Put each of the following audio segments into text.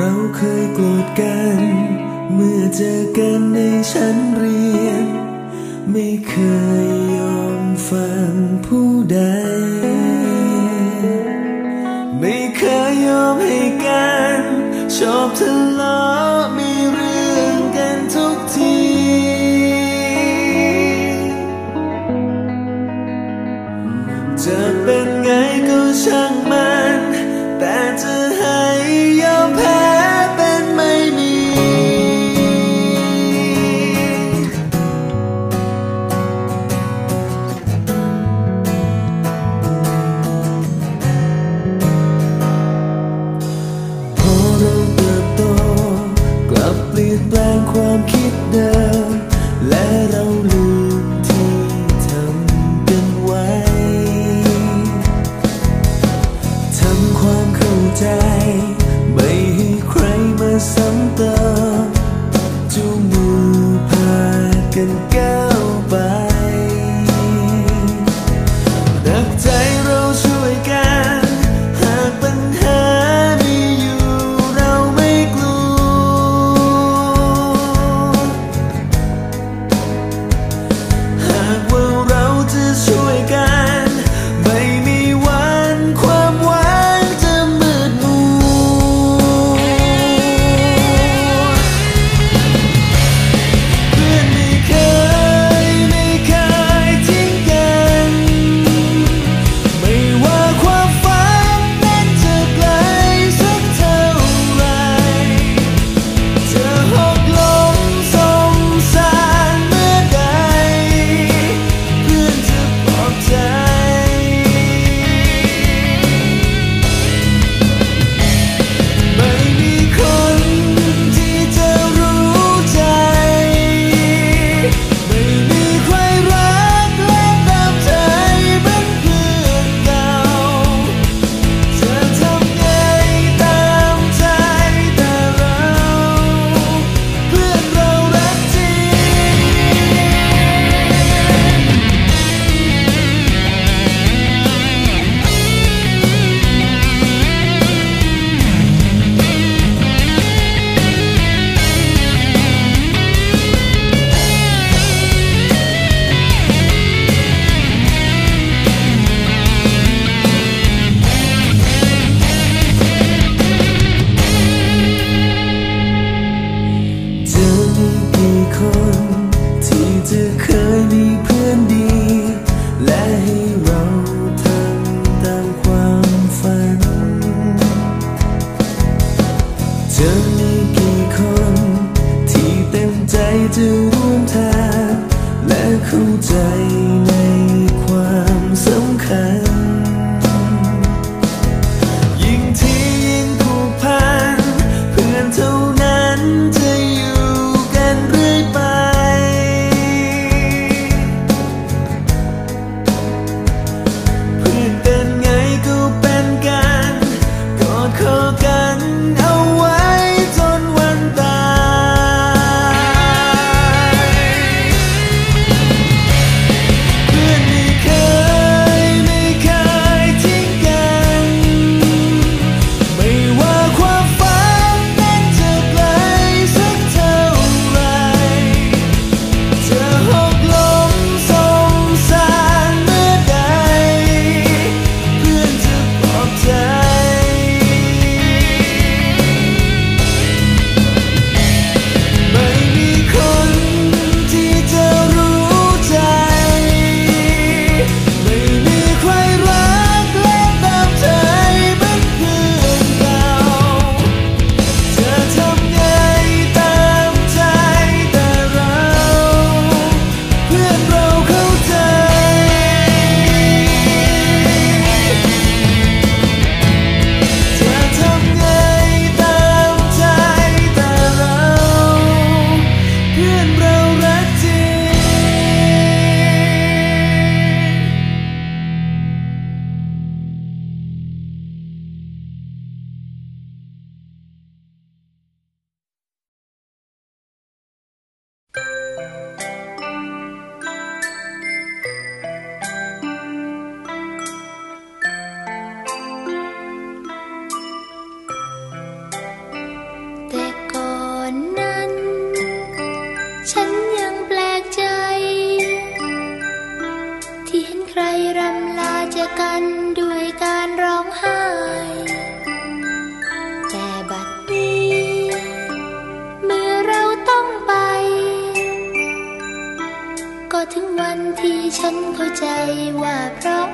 เราเคยโกรธกัน เมื่อเจอกันในชั้นเรียน ไม่เคยยอมฟังผู้ใด ไม่เคยยอมให้กัน ชอบทะเลาะมีเรื่องกันทุกทีจะเป็นไงก็ช่างมัน แต่จะ 苦在 ฉันเข้าใจว่าเพราะ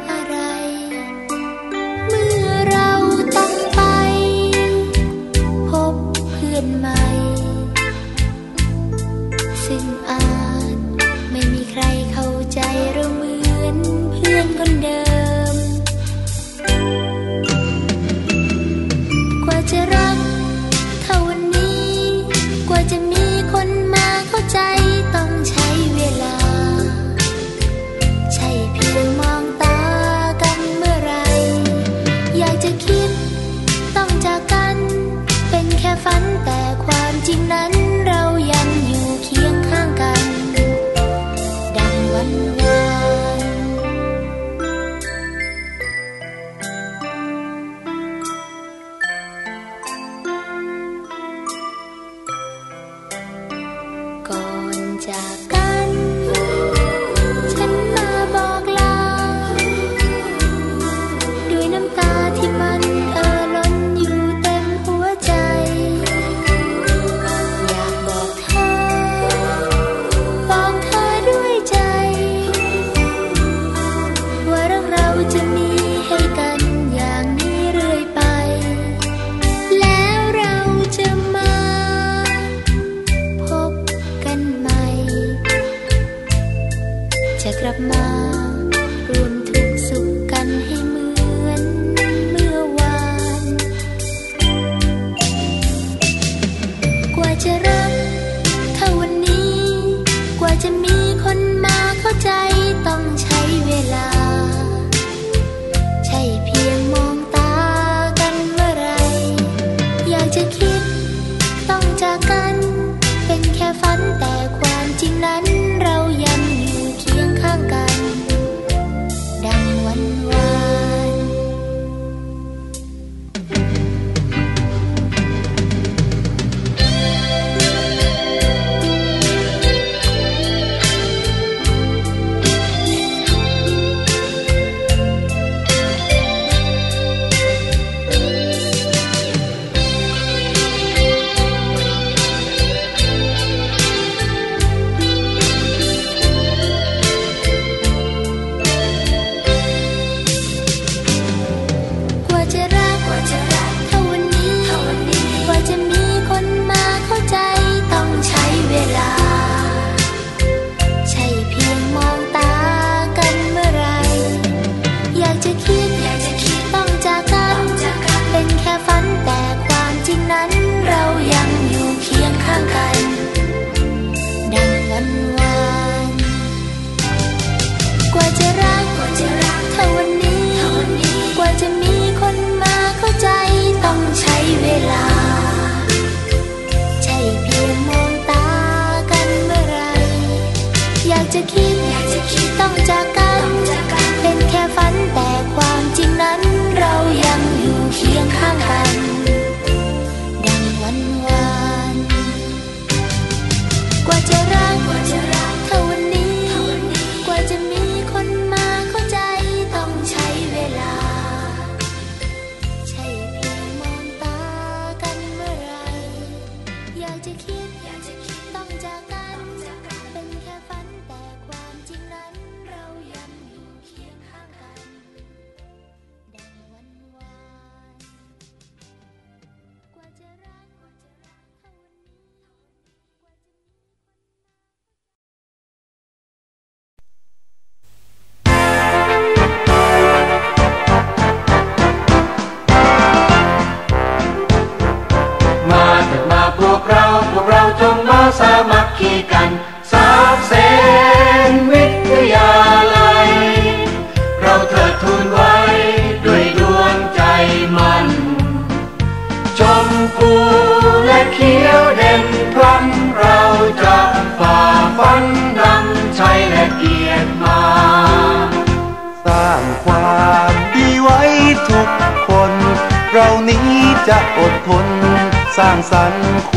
สร้างสรรค์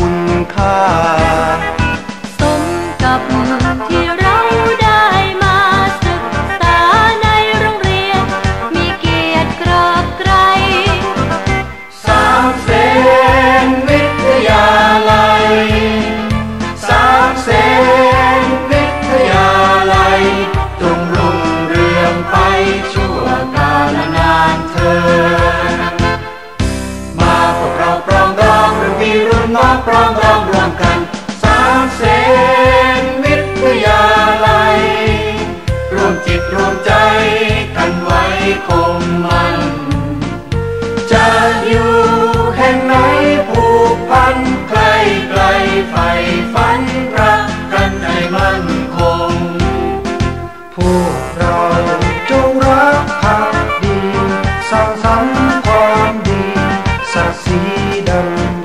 รี